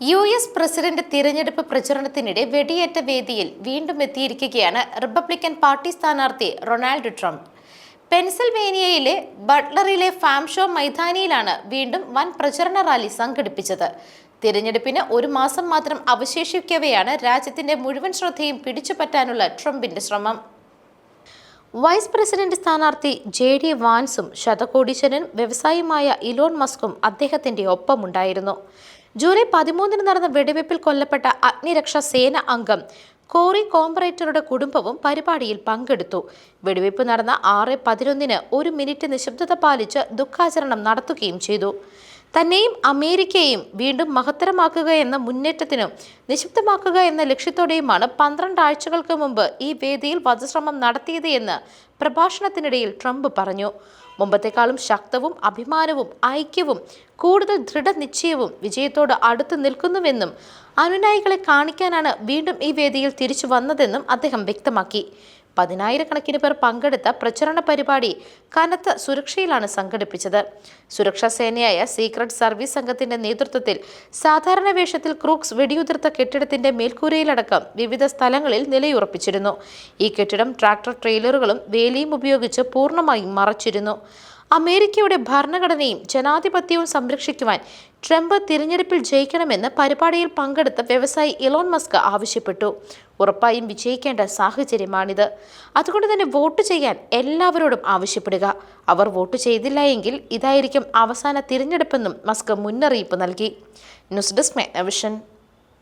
U S president തിരഞ്ഞെടുപ്പ് പ്രചരണത്തിനിടെ വെടിയേറ്റ വേദിയിൽ വീണ്ടും എത്തിയിരിക്കുകയാണ് റിപ്പബ്ലിക്കൻ പാർട്ടി സ്ഥാനാർത്ഥി റൊണാൾഡ് ട്രംപ്. പെൻസിൽവേനിയയിലെ ബട്ട്ലറിലെ ഫാംഷോ മൈതാനിയിലാണ് വീണ്ടും വൻ പ്രചരണ റാലി സംഘടിപ്പിച്ചത്. തിരഞ്ഞെടുപ്പിന് ഒരു മാസം മാത്രം അവശേഷിക്കവെയാണ് രാജ്യത്തിന്റെ മുഴുവൻ ശ്രദ്ധയും പിടിച്ചുപറ്റാനുള്ള ട്രംപിന്റെ ശ്രമം. വൈസ് പ്രസിഡന്റ് സ്ഥാനാർത്ഥി ജെ ഡി വാൻസും ശതകോടീശ്വരനും വ്യവസായിയുമായ ഇലോൺ മസ്കും അദ്ദേഹത്തിന്റെ ഒപ്പമുണ്ടായിരുന്നു. ജൂലൈ പതിമൂന്നിന് നടന്ന വെടിവയ്പിൽ കൊല്ലപ്പെട്ട അഗ്നിരക്ഷാ സേന അംഗം കോറി കോംപറേറ്ററുടെ കുടുംബവും പരിപാടിയിൽ പങ്കെടുത്തു. വെടിവയ്പ് നടന്ന ആറ് പതിനൊന്നിന് ഒരു മിനിറ്റ് നിശബ്ദത പാലിച്ച് ദുഃഖാചരണം നടത്തുകയും ചെയ്തു. തന്നെയും അമേരിക്കയെയും വീണ്ടും മഹത്തരമാക്കുക എന്ന മുന്നേറ്റത്തിനും നിശബ്ദമാക്കുക എന്ന ലക്ഷ്യത്തോടെയുമാണ് പന്ത്രണ്ട് ആഴ്ചകൾക്ക് മുമ്പ് ഈ വേദിയിൽ വധശ്രമം നടത്തിയത് എന്ന് പ്രഭാഷണത്തിനിടയിൽ ട്രംപ് പറഞ്ഞു. മുമ്പത്തെക്കാളും ശക്തവും അഭിമാനവും ഐക്യവും കൂടുതൽ ദൃഢനിശ്ചയവും വിജയത്തോട് അടുത്ത് നിൽക്കുന്നുവെന്നും അനുനായികളെ കാണിക്കാനാണ് വീണ്ടും ഈ വേദിയിൽ തിരിച്ചു വന്നതെന്നും അദ്ദേഹം വ്യക്തമാക്കി. പതിനായിരക്കണക്കിന് പേർ പങ്കെടുത്ത പ്രചരണ പരിപാടി കനത്ത സുരക്ഷയിലാണ് സംഘടിപ്പിച്ചത്. സുരക്ഷാ സേനയായ സീക്രട്ട് സർവീസ് സംഘത്തിന്റെ നേതൃത്വത്തിൽ സാധാരണ വേഷത്തിൽ ക്രൂക്സ് വെടിയുതിർത്ത കെട്ടിടത്തിന്റെ മേൽക്കൂരയിലടക്കം വിവിധ സ്ഥലങ്ങളിൽ നിലയുറപ്പിച്ചിരുന്നു. ഈ കെട്ടിടം ട്രാക്ടർ ട്രെയിലറുകളും വേലിയും ഉപയോഗിച്ച് പൂർണമായും മറച്ചിരുന്നു. അമേരിക്കയുടെ ഭരണഘടനയും ജനാധിപത്യവും സംരക്ഷിക്കുവാൻ ട്രംപ് തിരഞ്ഞെടുപ്പിൽ ജയിക്കണമെന്ന് പരിപാടിയിൽ പങ്കെടുത്ത വ്യവസായി ഇലോൺ മസ്ക് ആവശ്യപ്പെട്ടു. ഉറപ്പായും വിജയിക്കേണ്ട സാഹചര്യമാണിത്. അതുകൊണ്ട് തന്നെ വോട്ട് ചെയ്യാൻ എല്ലാവരോടും ആവശ്യപ്പെടുക. അവർ വോട്ട് ചെയ്തില്ല എങ്കിൽ ഇതായിരിക്കും അവസാന തിരഞ്ഞെടുപ്പെന്നും മസ്ക് മുന്നറിയിപ്പ് നൽകി. News desk മെഗ്നവിഷൻ